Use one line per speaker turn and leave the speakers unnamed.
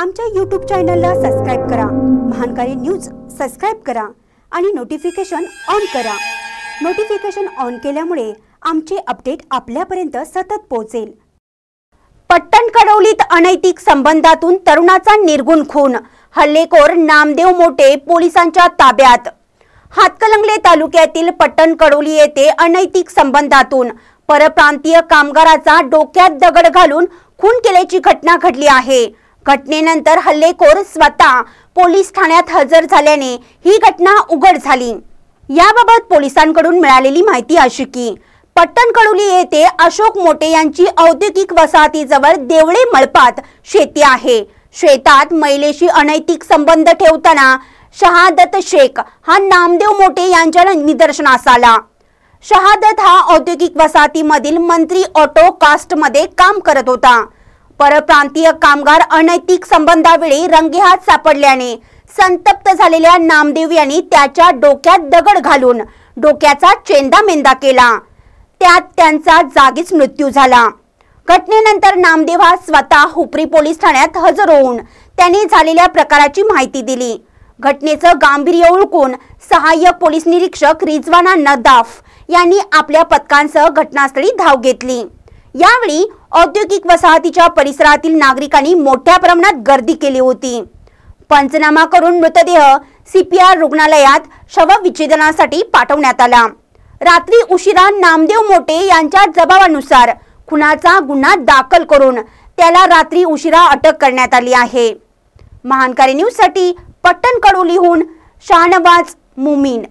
आमच्या यूट्यूब चॅनलला सबस्क्राईब करा. महानकारी न्यूज सबस्क्राईब करा आणि नोटिफिकेशन ऑन करा. नोटिफिकेशन ऑन केल्यामुळे आमचे अपडेट आपल्यापर्यंत सतत पोहोचेल. पट्टण कडवलीत अनैतिक संबंधातून तरुणाचा निर्गुण खून. हल्लेखोर नामदेव मोठे पोलिसांच्या ताब्यात. हातकलंगले तालुक्यातील पट्टण कडोली येथे अनैतिक संबंधातून परप्रांतीय कामगाराचा डोक्यात दगड घालून खून केल्याची घटना घडली आहे. घटनेनंतर हल्लेखोर स्वतः पोलीस ठाण्यात हजर झाल्याने ही घटना उघड झाली. याबाबत पोलिसांकडून मिळालेली माहिती अशी की पट्टण कडुली येथे अशोक मोटे यांची औद्योगिक वसाहतीजवळ देवळे मळपात शेती आहे. शेतात महिलेशी अनैतिक संबंध ठेवताना शहादत शेख हा नामदेव मोटे यांच्या निदर्शनास आला. शहादत हा औद्योगिक वसाहतीमधील मंत्री ऑटो कास्टमध्ये काम करत होता. परप्रांतीय कामगार अनैतिक संबंधावेळी रंगेहात सापडल्याने संतप्त झालेल्या नामदेव यांनी त्याच्या डोक्यात दगड घालून डोक्याचा चेंदामेंदा केला. त्यात त्यांचा जागीच मृत्यू झाला. घटनेनंतर नामदेव हा स्वतः हुपरी पोलीस ठाण्यात हजर होऊन त्यांनी झालेल्या प्रकाराची माहिती दिली. घटनेचं गांभीर्य ओळखून सहाय्यक पोलीस निरीक्षक रिजवाना नदाफ यांनी आपल्या पथकांसह घटनास्थळी धाव घेतली. यावेळी औद्योगिक वसाहतीच्या परिसरातील नागरिकांनी मोठ्या प्रमाणात गर्दी केली होती. पंचनामा करून मृतदेह सीपीआर रुग्णालयात शवविच्छेदनासाठी पाठवण्यात आला. रात्री उशिरा नामदेव मोटे यांच्या जबाबानुसार खुनाचा गुन्हा दाखल करून त्याला रात्री उशिरा अटक करण्यात आली आहे. महानकारी न्यूजसाठी पट्टण कडोलीहून शाहनवाज मुमीन.